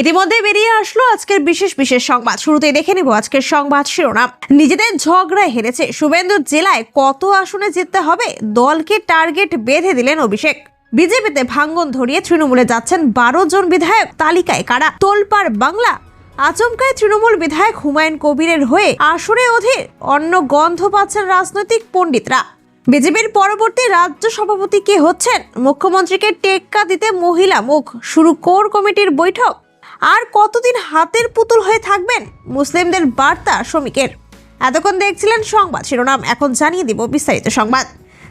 ইতিমধ্যে বেরিয়ে আসলো আজকের বিশেষ বিশেষ সংবাদ। শুরুতেই দেখে নেব আজকের সংবাদ শিরোনাম। নিজেদের ঝগড়ায় হেরেছে। শুভেন্দু জেলায় কত আসনে জিততে হবে? দলকে টার্গেট বেঁধে দিলেন অভিষেক। বিজেপিতে ভাঙ্গন ধরিয়ে তৃণমূলে যাচ্ছেন বারো জন বিধায়ক। তালিকায় কারা? তোলপাড় বাংলা। আচমকায় তৃণমূল বিধায়ক হুমায়ুন কবিরের হয়ে আসরে অধীর। অন্য গন্ধ পাচ্ছেন রাজনৈতিক পণ্ডিতরা। বিজেপির পরবর্তী রাজ্য সভাপতি কে হচ্ছেন? মুখ্যমন্ত্রীকে টেক্কা দিতে মহিলা মুখ। শুরু কোর কমিটির বৈঠক। আর কতদিন হাতের পুতুল হয়ে থাকবেন? মুসলিমদের বার্তা শ্রমিকের। এতক্ষণ দেখছিলেন সংবাদ, শিরোনাম। এখন জানিয়ে দিব বিস্তারিত সংবাদ।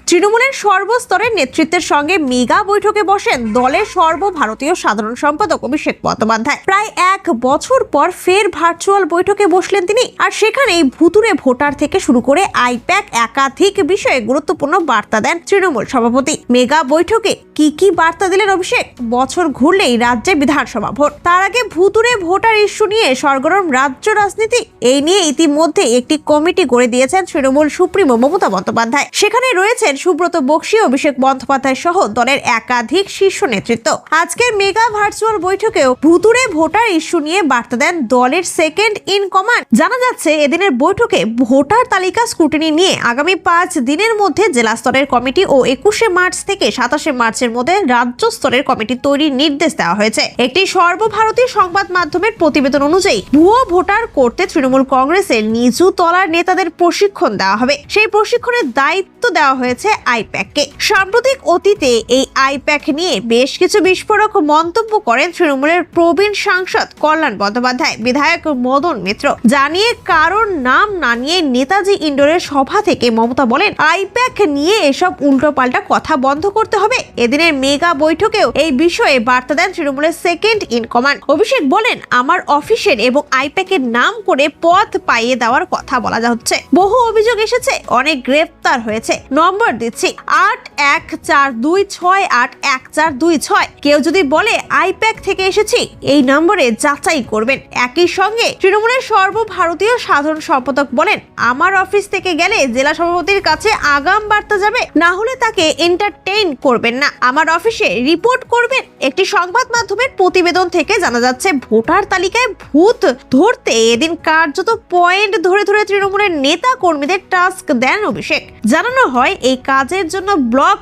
তৃণমূলের সর্বস্তরের নেতৃত্বের সঙ্গে মেগা বৈঠকে বসেন দলের সর্বভারতীয় সাধারণ সম্পাদক অভিষেক বন্দ্যোপাধ্যায়। প্রায় এক বছর পর ফের ভার্চুয়াল বৈঠকে বসলেন তিনি আর সেখানেই ভুতুরে ভোটার থেকে শুরু করে আইপ্যাক একাধিক বিষয়ে গুরুত্বপূর্ণ বার্তা দেন তৃণমূল সভাপতি। মেগা বৈঠকে কি কি বার্তা দিলেন অভিষেক? বছর ঘুরলেই রাজ্যে বিধানসভা ভোট। তার আগে ভুতুরে ভোটার ইস্যু নিয়ে সরগরম রাজ্য রাজনীতি, এই নিয়ে ইতিমধ্যে একটি কমিটি গড়ে দিয়েছেন তৃণমূল সুপ্রিমো মমতা বন্দ্যোপাধ্যায়। সেখানে রয়েছেন সুব্রত বক্সী, অভিষেক বন্দ্যোপাধ্যায় সহ দলের একাধিক শীর্ষ নেতৃত্ব। আজকের মেগা ভার্চুয়াল বৈঠকেও ভুতুরে ভোটার ইস্যু নিয়ে বার্তা দেন দলের সেকেন্ড ইন কমান্ড। জানা যাচ্ছে, এদিনের বৈঠকে ভোটার তালিকা স্ক্রুটিনি নিয়ে আগামী পাঁচ দিনের মধ্যে জেলা স্তরের কমিটি ও একুশে মার্চ থেকে সাতাশে মার্চের মধ্যে রাজ্য স্তরের কমিটি তৈরির নির্দেশ দেওয়া হয়েছে। একটি সর্বভারতীয় সংবাদ মাধ্যমের প্রতিবেদন অনুযায়ী, ভুয়ো ভোটার করতে তৃণমূল কংগ্রেসের নিচু তলার নেতাদের প্রশিক্ষণ দেওয়া হবে। সেই প্রশিক্ষণের দায়িত্ব দেওয়া হয়েছে আইপ্যাককে। সাম্প্রতিক অতীতে এই আইপ্যাক নিয়ে বেশ কিছু বিস্ফোরক মন্তব্য করেন তৃণমূলের প্রবীণ সাংসদ কল্যাণ বন্দ্যোপাধ্যায়, বিধায়ক মদন মিত্র। জানিয়ে কারোর নাম না নিয়ে নেতাজি ইন্ডোরের সভা থেকে মমতা বলেন, আইপ্যাক নিয়ে এসব উল্টোপাল্টা কথা বন্ধ করতে হবে। এদিনের মেগা বৈঠকেও এই বিষয়ে বার্তা দেন তৃণমূলের সেকেন্ড ইন কমান্ড। অভিষেক বলেন, আমার অফিসের এবং আইপ্যাকের নাম করে পথ পাইয়ে দেওয়ার কথা বলা হচ্ছে বহু অভিযোগ এসেছে, অনেক গ্রেফতার হয়েছে। নম্বর দিচ্ছি আট এক চার দুই ছয় আট এক চার দুই ছয়। কেউ যদি বলে আইপ্যাক থেকে এসেছি, এই নম্বরে যাচাই করবেন। একই সঙ্গে তৃণমূলের সর্বভারতীয় সাধারণ সম্পাদক বলেন, আমার অফিস থেকে গেলে জেলা সভাপতির কাছে আগাম বার্তা যাবে, না হলে তাকে এন্টারটেইন করবেন না। আমার অফিসে রিপোর্ট করবেন, একটি সংবাদ মাধ্যমের প্রতিবেদন থেকে জানা যাচ্ছে, ভোটার তালিকায় ভূত ধরতে এদিন কার্যত পয়েন্ট ধরে ধরে তৃণমূলের নেতা কর্মীদের টাস্ক দেন অভিষেক। জানানো হয়, এই কাজের জন্য ব্লক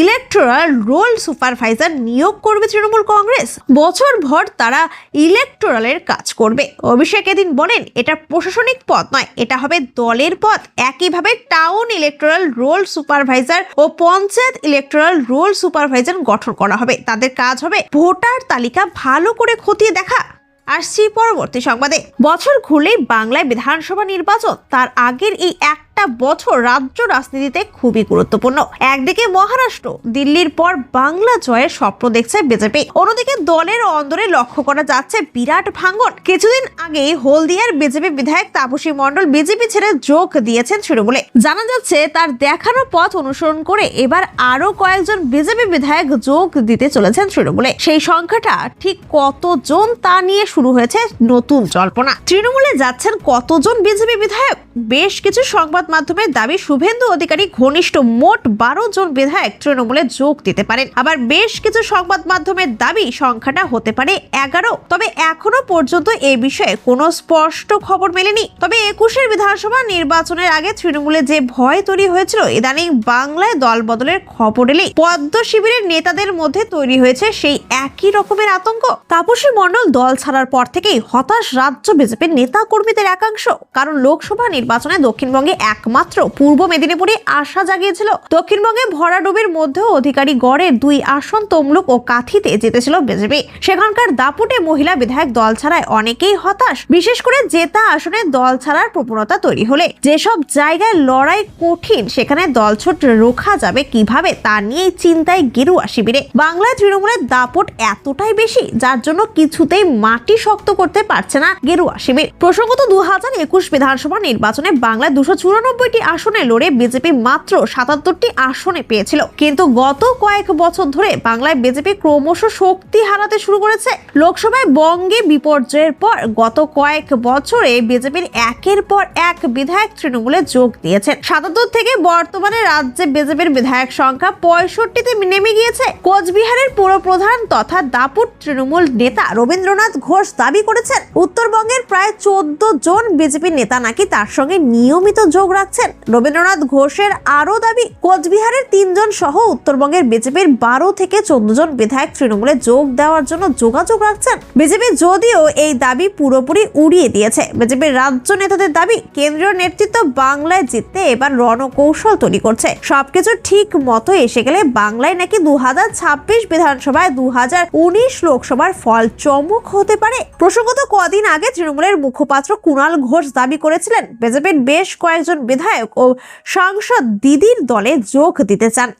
ইলেকট্রাল রোল সুপারভাইজার নিয়োগ করবে তৃণমূল কংগ্রেস। বছর ভর তারা ইলেকটোরালের কাজ করবে। অভিষেক এদিন বলেন, এটা প্রশাসনিক পদ নয়, এটা হবে দলের পদ। একইভাবে টাউন ইলেকটোরাল রোল সুপারভাইজার ও পঞ্চায়েত ইলেকটোরাল রোল সুপারভাইজার গঠন করা হবে। তাদের কাজ হবে ভোটার তালিকা ভালো করে খতিয়ে দেখা। আসছি পরবর্তী সংবাদে, বছর ঘুরলেই বাংলায় বিধানসভা নির্বাচন। তার আগের এই একটা বছর রাজ্য রাজনীতিতে খুবই গুরুত্বপূর্ণ। একদিকে মহারাষ্ট্র, দিল্লির পর বাংলা জয়ের স্বপ্ন দেখছে বিজেপি। অন্যদিকে দলের অন্দরে লক্ষ্য করা যাচ্ছে বিরাট ভাঙ্গন কিছুদিন আগে হলদিয়ার বিজেপি বিধায়ক তাপসী মণ্ডল বিজেপি ছেড়ে যোগ দিয়েছেন তৃণমূলে। জানা যাচ্ছে, তার দেখানো পথ অনুসরণ করে এবার আরও কয়েকজন বিজেপি বিধায়ক যোগ দিতে চলেছেন তৃণমূলে। সেই সংখ্যাটা ঠিক কতজন তা নিয়ে শুরু হয়েছে নতুন জল্পনা। তৃণমূলে যাচ্ছেন কতজন বিজেপি বিধায়ক? বেশ কিছু সংবাদ মাধ্যমের দাবি, শুভেন্দু অধিকারী ঘনিষ্ঠ মোট বারো জন বিধায়ক তৃণমূলে যোগ দিতে পারেন। আবার বেশ কিছু সংবাদ মাধ্যমের দাবি, সংখ্যাটা হতে পারে এগারো। তবে এখনও পর্যন্ত এ বিষয়ে কোনো স্পষ্ট খবর মেলেনি। তবে একুশের বিধানসভা নির্বাচনের আগে তৃণমূলে যে ভয় তৈরি হয়েছিল, ইদানিং বাংলায় দল বদলের খবর এলেই পদ্ম শিবিরের নেতাদের মধ্যে তৈরি হয়েছে সেই একই রকমের আতঙ্ক। তাপসী মণ্ডল দল ছাড়ার পর থেকেই হতাশ রাজ্য বিজেপির নেতা কর্মীদের একাংশ। কারণ লোকসভা নির্বাচনে দক্ষিণবঙ্গে একমাত্র পূর্ব মেদিনীপুরে আশা জাগিয়েছিল। দক্ষিণবঙ্গে ভরাডুবির মধ্যেও অধিকারী গড়ের দুই আসন তমলুক ও কাথিতে জিতেছিল বিজেপি। সেখানকার দাপুটে মহিলা বিধায়ক দল ছাড়ায় অনেকেই হতাশ। বিশেষ করে জেতা আসনে দল ছাড়ার প্রবণতা তৈরি হলে। যেসব জায়গায় লড়াই কঠিন, সেখানে দলছুট রোখা যাবে কীভাবে তা নিয়েই চিন্তায় গেরুয়া শিবিরে। বাংলায় তৃণমূলের দাপট এতটাই বেশি, যার জন্য কিছুতেই মাটি শক্ত করতে পারছে না গেরুয়া শিবির। প্রসঙ্গত দু হাজার একুশ বিধানসভা নির্বাচনে বাংলায় দুশো চুরানব্বইটি আসনে লড়ে বিজেপি মাত্র সাতাত্তরটি আসনে পেয়েছিল। কিন্তু গত কয়েক বছর ধরে বাংলায় বিজেপি ক্রমশ শক্তি হারাতে শুরু করেছে। লোকসভায় বঙ্গে বিপর্যয়ের পর গত কয়েক বছরে বিজেপির একের পর এক বিধায়ক তৃণমূলে যোগ দিয়েছেন। সাতাত্তর থেকে বর্তমানে রাজ্যে বিজেপির বিধায়ক সংখ্যা পঁয়ষট্টিতে নেমে গিয়েছে। কোচবিহারের পুরপ্রধান তথা দাপুর তৃণমূল নেতা রবীন্দ্রনাথ ঘোষ দাবি করেছেন, উত্তরবঙ্গের প্রায় চোদ্দ জন বিজেপি নেতা নাকি তার সঙ্গে নিয়মিত যোগ রাখছেন রবীন্দ্রনাথ ঘোষের আরও দাবি, কোচবিহারের তিনজন সহ উত্তরবঙ্গের বিজেপির বারো থেকে চোদ্দ জন বিধায়ক তৃণমূলে যোগ দেওয়ার জন্য যোগাযোগ রাখছেন। বিজেপি যদিও এই দাবি পুরোপুরি উড়িয়ে দিয়েছে। বিজেপির রাজ্য নেতাদের দাবি, কেন্দ্রীয় নেতৃত্ব বাংলায় জিততে এবার রণকৌশল তৈরি করছে। সবকিছু ঠিক মতো এসে গেলে বাংলায় নাকি দু হাজার ছাব্বিশ বিধানসভায় দু হাজার উনিশ লোকসভার ফল চমক হতে পারে। প্রসঙ্গত কদিন আগে তৃণমূলের মুখপাত্র কুণাল ঘোষ দাবি করেছিলেন, বিজেপির বেশ কয়েকজন বিধায়ক ও সাংসদ দিদির দলে যোগ দিতে চান।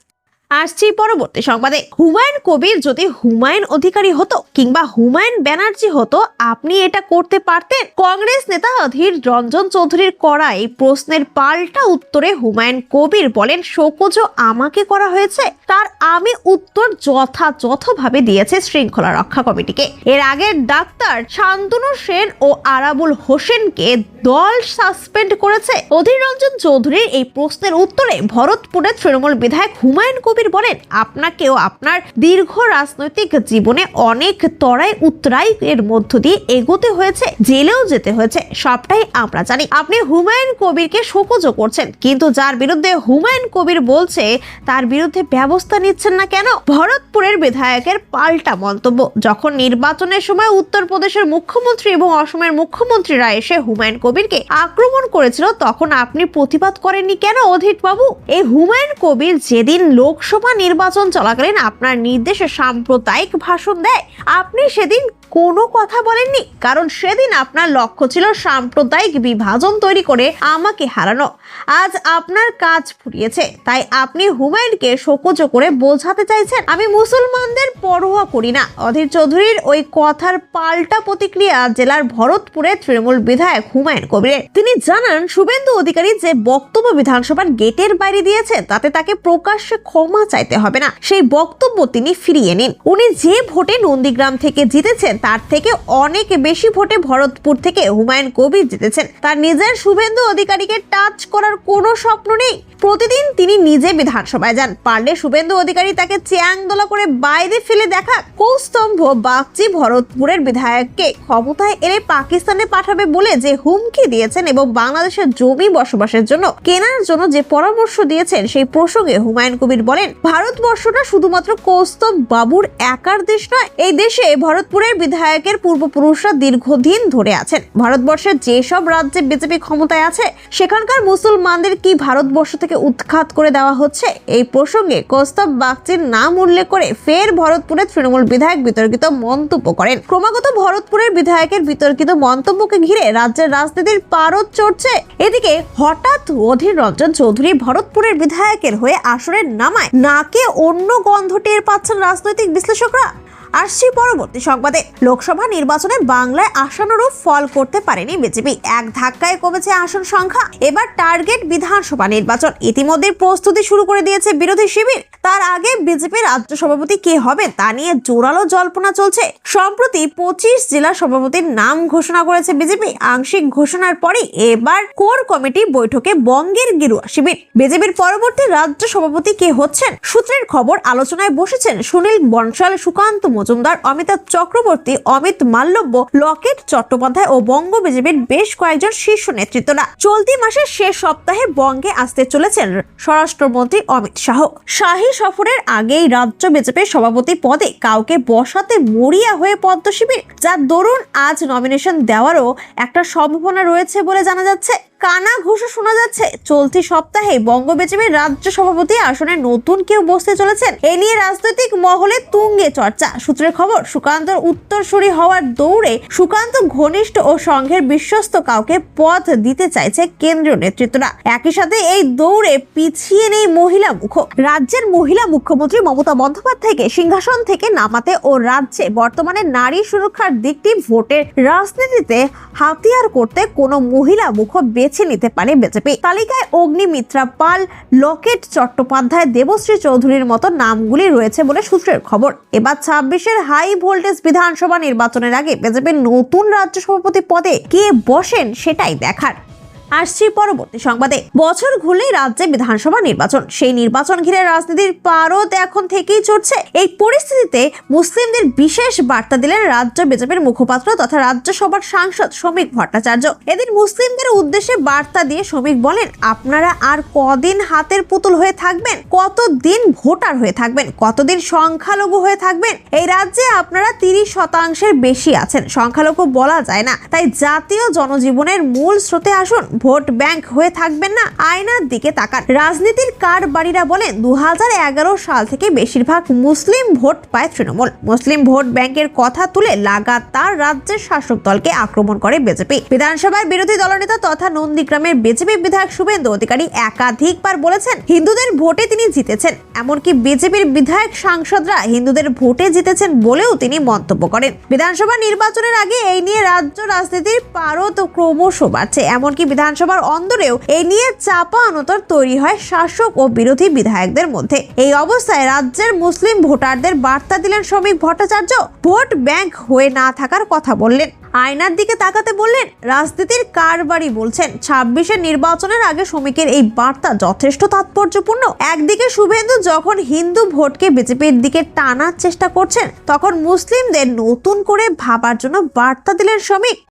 আসছি পরবর্তী সংবাদে। হুমায়ুন কবির যদি হুমায়ুন অধিকারী হতো কিংবা হুমায়ুন ব্যানার্জি হতো, আপনি এটা করতে পারতেন? কংগ্রেস নেতা অধীর রঞ্জন চৌধুরীর করা এই প্রশ্নের পাল্টা উত্তরে হুমায়ুন কবির বলেন, শোকজ আমাকে করা হয়েছে, তার আমি উত্তর যথাযথভাবে দিয়েছে শৃঙ্খলা রক্ষা কমিটিকে। এর আগে ডাক্তার শান্তনু সেন ও আরাবুল হোসেনকে দল সাসপেন্ড করেছে। অধীর রঞ্জন চৌধুরীর এই প্রশ্নের উত্তরে ভরতপুরের তৃণমূল বিধায়ক হুমায়ুন কবির বলেন, আপনাকেও আপনার দীর্ঘ রাজনৈতিক জীবনে অনেক তরাই উত্তরাই এর মধ্য দিয়ে এগোতে হয়েছে, জেলেও যেতে হয়েছে, সবটাই আমরা জানি। আপনি হুমায়ুন কবিরকে শোকজ করছেন, কিন্তু যার বিরুদ্ধে হুমায়ুন কবির বলছে, তার বিরুদ্ধে ব্যবস্থা নিচ্ছেন না কেন? ভরতপুরের বিধায়কের পাল্টা মন্তব্য, যখন নির্বাচনের সময় উত্তরপ্রদেশের মুখ্যমন্ত্রী এবং অসমের মুখ্যমন্ত্রীরা এসে হুমায়ুন কবিরকে আক্রমণ করেছিল, তখন আপনি প্রতিবাদ করেননি কেন অধীর বাবু এই হুমায়ুন কবির যেদিন লোকসভা নির্বাচন চলাকালীন আপনার নির্দেশে সাম্প্রদায়িক ভাষণ দেয়। আপনি সেদিন কোনো কথা বলেননি, কারণ সেদিন আপনার লক্ষ্য ছিল সাম্প্রদায়িক বিভাজন তৈরি করে আমাকে হারানো। আজ আপনার কাজ ফুরিয়েছে, তাই আপনি হুমায়ুনকে শোকজ করে বোঝাতে চাইছেন। আমি মুসলমানদের পরোয়া করি না। অধীর চৌধুরীর ওই কথার পাল্টা প্রতিক্রিয়া জেলার ভরতপুরে তৃণমূল বিধায়ক হুমায়ুন কবিরের। তিনি জানান, শুভেন্দু অধিকারী যে বক্তব্য বিধানসভার গেটের বাইরে দিয়েছে, তাতে তাকে প্রকাশ্যে ক্ষমা চাইতে হবে না। সেই বক্তব্য তিনি ফিরিয়ে নিন। উনি যে ভোটে নন্দীগ্রাম থেকে জিতেছেন, তার থেকে অনেক বেশি ভোটে ভরতপুর থেকে হুমায়ুন কবির জিতেছেন। তার নিজের শুভেন্দু অধিকারীকে টাচ করার কোনো স্বপ্ন নেই। প্রতিদিন তিনি নিজে বিধানসভায় যান। পারলে শুভেন্দু অধিকারী তাকে চ্যাং দোলা করে বাইরে ফেলে দেখা। কৌস্তম্ভ বাগচি ভরতপুরের বিধায়ককে ক্ষমতায় এলে পাকিস্তানে পাঠাবে বলে যে হুমকি দিয়েছেন এবং বাংলাদেশের জমি বসবাসের জন্য কেনার জন্য যে পরামর্শ দিয়েছেন, সেই প্রসঙ্গে হুমায়ুন কবির বলেন, ভারতবর্ষটা শুধুমাত্র কৌস্তব বাবুর একার দেশ নয়, এই দেশে ভরতপুরের বিধায়কের পূর্বপুরুষরা দীর্ঘদিন ধরে আছেন। ভারতবর্ষের যেসব রাজ্যে বিজেপি ক্ষমতায় আছে, সেখানকার মুসলমানদের কি ভারতবর্ষ থেকে উৎখাত করে দেওয়া হচ্ছে? এই প্রসঙ্গে কৌস্তব বাগচির নাম উল্লেখ করে ফের ভরতপুরের তৃণমূল বিধায়ক বিতর্কিত মন্তব্য করেন। ক্রমাগত ভরতপুরের বিধায়কের বিতর্কিত মন্তব্যকে ঘিরে রাজ্যের রাজনীতির পারদ চড়ছে। এদিকে হঠাৎ অধীর রঞ্জন চৌধুরী ভরতপুরের বিধায়কের হয়ে আসরের নামায় নাকে অন্য গন্ধ টের পাচ্ছেন রাজনৈতিক বিশ্লেষকরা। আসছি পরবর্তী সংবাদে। লোকসভা নির্বাচনে বাংলায় আশানুরূপ ফল করতে পারেনি বিজেপি। এক ধাক্কায় কমেছে আসন সংখ্যা। এবার টার্গেট বিধানসভা নির্বাচন। ইতিমধ্যে প্রস্তুতি শুরু করে দিয়েছে বিরোধী শিবির। তার আগে বিজেপি রাজ্য সভাপতি কে হবে তা নিয়ে জোরালো জল্পনা চলছে। সম্প্রতি পঁচিশ জেলা সভাপতির নাম ঘোষণা করেছে বিজেপি। আংশিক ঘোষণার পরে এবার কোর কমিটি বৈঠকে বঙ্গের গেরুয়া শিবির। বিজেপির পরবর্তী রাজ্য সভাপতি কে হচ্ছেন? সূত্রের খবর আলোচনায় বসেছেন সুনীল বনশাল, সুকান্ত মজুমদার, অমিতাভ চক্রবর্তী, অমিত মাল্লব্য, লকেট চট্টোপাধ্যায় ও বঙ্গ বিজেপির বেশ কয়েকজন শীর্ষ নেতৃত্বরা চলতি মাসের শেষ সপ্তাহে বঙ্গে আসতে চলেছেন স্বরাষ্ট্রমন্ত্রী অমিত শাহ। শাহী সফরের আগেই রাজ্য বিজেপির সভাপতি পদে কাউকে বসাতে মরিয়া হয়ে পদ্ম শিবির যার দরুন আজ নমিনেশন দেওয়ারও একটা সম্ভাবনা রয়েছে বলে জানা যাচ্ছে। কানা ঘুষো শোনা যাচ্ছে। চলতি সপ্তাহে বঙ্গ বিজেপির রাজ্য সভাপতি আসনে নতুন কেউ বসতে চলেছেন। এ নিয়ে রাজনৈতিক মহলে তুঙ্গে চর্চা। সূত্রের খবর, সুকান্তর উত্তরসূরি হওয়ার দৌড়ে সুকান্ত ঘনিষ্ঠ ও সংঘের বিশ্বস্ত কাউকে পথ দিতে চাইছে কেন্দ্রীয় নেতৃত্বরা। একই সাথে এই দৌড়ে পিছিয়ে নেই মহিলা মুখ। রাজ্যের মহিলা মুখ্যমন্ত্রী মমতা বন্দ্যোপাধ্যায়কে সিংহাসন থেকে নামাতে ও রাজ্যে বর্তমানে নারী সুরক্ষার দিকটি ভোটের রাজনীতিতে হাতিয়ার করতে কোনো মহিলা মুখ বেছে বেছে নিতে পারে বিজেপি। তালিকায় অগ্নিমিত্রা পাল, লকেট চট্টোপাধ্যায়, দেবশ্রী চৌধুরীর মতো নামগুলি রয়েছে বলে সূত্রের খবর। এবার ছাব্বিশের হাই ভোল্টেজ বিধানসভা নির্বাচনের আগে বিজেপির নতুন রাজ্য সভাপতি পদে কে বসেন সেটাই দেখার। আসছি পরবর্তী সংবাদে। বছর ঘুরলেই রাজ্যে বিধানসভা নির্বাচন। সেই নির্বাচন ঘিরে রাজনীতির পারদ এখন থেকেই চড়ছে। এই পরিস্থিতিতে মুসলিমদের বিশেষ বার্তা দিলেন রাজ্য বিজেপির মুখপাত্র তথা রাজ্যসভার সাংসদ শ্রমিক ভট্টাচার্য। এদিন মুসলিমদের উদ্দেশ্যে বার্তা দিয়ে শ্রমিক বলেন, আপনারা আর কদিন হাতের পুতুল হয়ে থাকবেন? কতদিন ভোটার হয়ে থাকবেন? কতদিন সংখ্যালঘু হয়ে থাকবেন? এই রাজ্যে আপনারা তিরিশ শতাংশের বেশি আছেন। সংখ্যালঘু বলা যায় না। তাই জাতীয় জনজীবনের মূল স্রোতে আসুন। ভোট ব্যাংক হয়ে থাকবেন না আয়নার দিকে তাকান। রাজনীতির কার বাড়িরা বলেন দু হাজার এগারো সাল থেকে বেশিরভাগ মুসলিম ভোট পায় তৃণমূল। মুসলিম ভোট ব্যাংকের কথা তুলে লাগাতার রাজ্যের শাসক দলকে আক্রমণ করে বিজেপি। বিধানসভায় বিরোধী দলনেতা তথা নন্দীগ্রামের বিজেপি বিধায়ক শুভেন্দু অধিকারী একাধিকবার বলেছেন, হিন্দুদের ভোটে তিনি জিতেছেন। এমনকি বিজেপির বিধায়ক সাংসদরা হিন্দুদের ভোটে জিতেছেন বলেও তিনি মন্তব্য করেন। বিধানসভা নির্বাচনের আগে এই নিয়ে রাজ্য রাজনীতির পারদ ক্রমশ বাড়ছে। এমনকি বিধানসভার অন্দরেও এই নিয়ে চাপা অনতর তৈরি হয় শাসক ও বিরোধী বিধায়কদের মধ্যে। এই অবস্থায় রাজ্যের মুসলিম ভোটারদের বার্তা দিলেন শ্রমিক ভট্টাচার্য। ভোট ব্যাংক হয়ে না থাকার কথা বললেন। আয়নার দিকে তাকাতে বললেন, রাজনীতির কারবারই বলছেন। ছাব্বিশের নির্বাচনের আগে শ্রমিকের এই বার্তা যথেষ্ট তাৎপর্যপূর্ণ। একদিকে শুভেন্দু যখন হিন্দু ভোটকে বিজেপির দিকে টানার চেষ্টা করছেন, তখন মুসলিমদের নতুন করে ভাবার জন্য বার্তা দিলেন শ্রমিক।